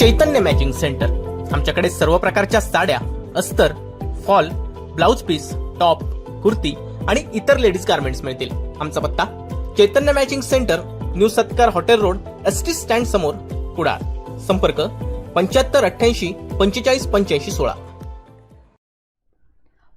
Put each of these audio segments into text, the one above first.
चैतन्य matching centre आमच्याकडे सर्व प्रकारच्या साड्या अस्तर fall blouse piece top kurti आणि इतर लेडीज गार्मेंट्स मिळतील. आमचा पत्ता Chaitanya matching centre new Satkar hotel road S T stand समोर कुडाळ. संपर्क पंच्याहत्तर अठ्ठ्याऐंशी पंचेचाळीस पंच्याऐंशी सोळा.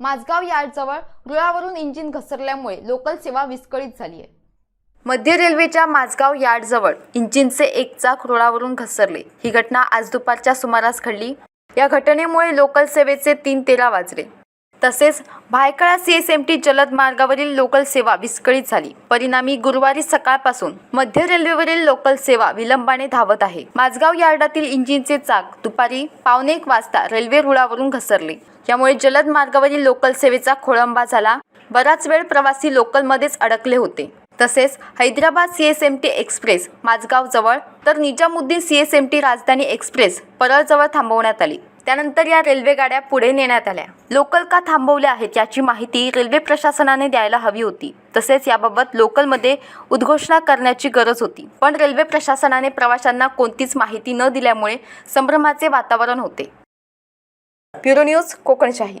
माझगाव यार्डजवळ रुळावरून इंजिन घसरल्यामुळे लोकल सेवा विस्कळीत झाली आहे मध्य रेल्वेच्या माझगाव यार्डजवळ इंजिनचे एक चाक रुळावरून घसरले. ही घटना आज दुपारच्या सुमारास घडली. या घटनेमुळे लोकल सेवेचे तीन तेरा वाजले. तसेच Byculla C S M T जलद मार्गावरील लोकल सेवा विस्कळीत झाली. परिणामी गुरुवारी सकाळपासून मध्य रेल्वेवरील लोकल सेवा विलंबाने धावत आहे. माझगाव यार्डातील इंजिनचे चाक दुपारी पावणे एक वाजता रेल्वे रुळावरून घसरले. यामुळे जलद मार्गावरील लोकल सेवेचा खोळंबा झाला. बराच वेळ प्रवासी लोकलमध्येच अडकले होते. तसेच Hyderabad C S M T express माझगावजवळ तर Nizamuddin C S M T Rajdhani express परळजवळ थांबवण्यात आली. त्यानंतर या रेल्वेगाड्या पुढे नेण्यात आल्या. लोकल का थांबवल्या आहेत याची माहिती रेल्वे प्रशासनाने द्यायला हवी होती. तसेच याबाबत लोकलमध्ये उद्घोषणा करण्याची गरज होती. पण रेल्वे प्रशासनाने प्रवाशांना कोणतीच माहिती न दिल्यामुळे संभ्रमाचे वातावरण होते. Bureau news Kokanshahi.